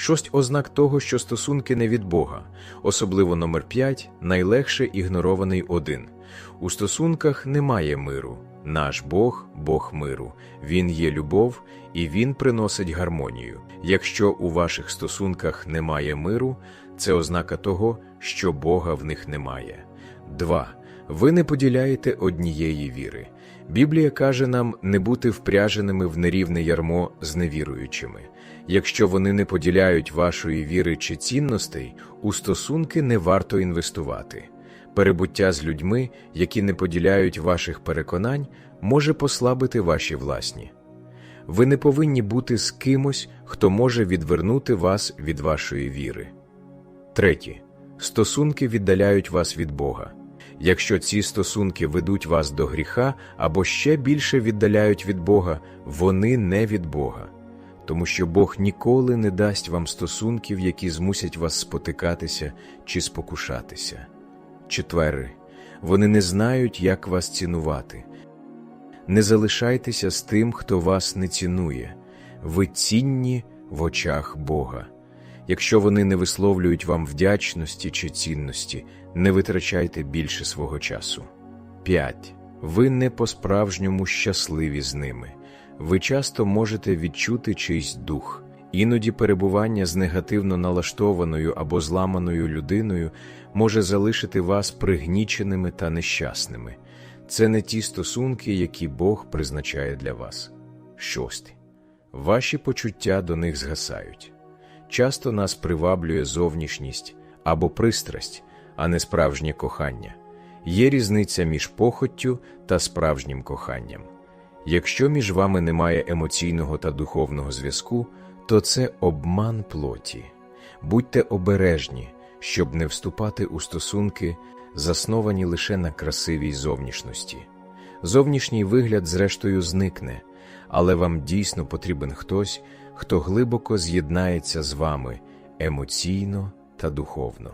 Шость ознак того, що стосунки не від Бога, особливо номер 5 найлегше ігнорований один. У стосунках немає миру. Наш Бог Бог миру. Він є любов і Він приносить гармонію. Якщо у ваших стосунках немає миру, це ознака того, що Бога в них немає. 2. Ви не поділяєте однієї віри. Біблія каже нам не бути впряженими в нерівне ярмо з невіруючими. Якщо вони не поділяють вашої віри чи цінностей, у стосунки не варто інвестувати. Перебуття з людьми, які не поділяють ваших переконань, може послабити ваші власні. Ви не повинні бути з кимось, хто може відвернути вас від вашої віри. Третє. Стосунки віддаляють вас від Бога. Якщо ці стосунки ведуть вас до гріха або ще більше віддаляють від Бога, вони не від Бога. Тому що Бог ніколи не дасть вам стосунків, які змусять вас спотикатися чи спокушатися. Четвере. Вони не знають, як вас цінувати. Не залишайтеся з тим, хто вас не цінує. Ви цінні в очах Бога. Якщо вони не висловлюють вам вдячності чи цінності, не витрачайте більше свого часу. 5. Ви не по-справжньому щасливі з ними. Ви часто можете відчути чийсь дух. Іноді перебування з негативно налаштованою або зламаною людиною може залишити вас пригніченими та нещасними. Це не ті стосунки, які Бог призначає для вас. Шосте. Ваші почуття до них згасають. Часто нас приваблює зовнішність або пристрасть, а не справжнє кохання. Є різниця між похоттю та справжнім коханням. Якщо між вами немає емоційного та духовного зв'язку, то це обман плоті. Будьте обережні, щоб не вступати у стосунки, засновані лише на красивій зовнішності. Зовнішній вигляд, зрештою, зникне, але вам дійсно потрібен хтось, хто глибоко з'єднається з вами емоційно та духовно.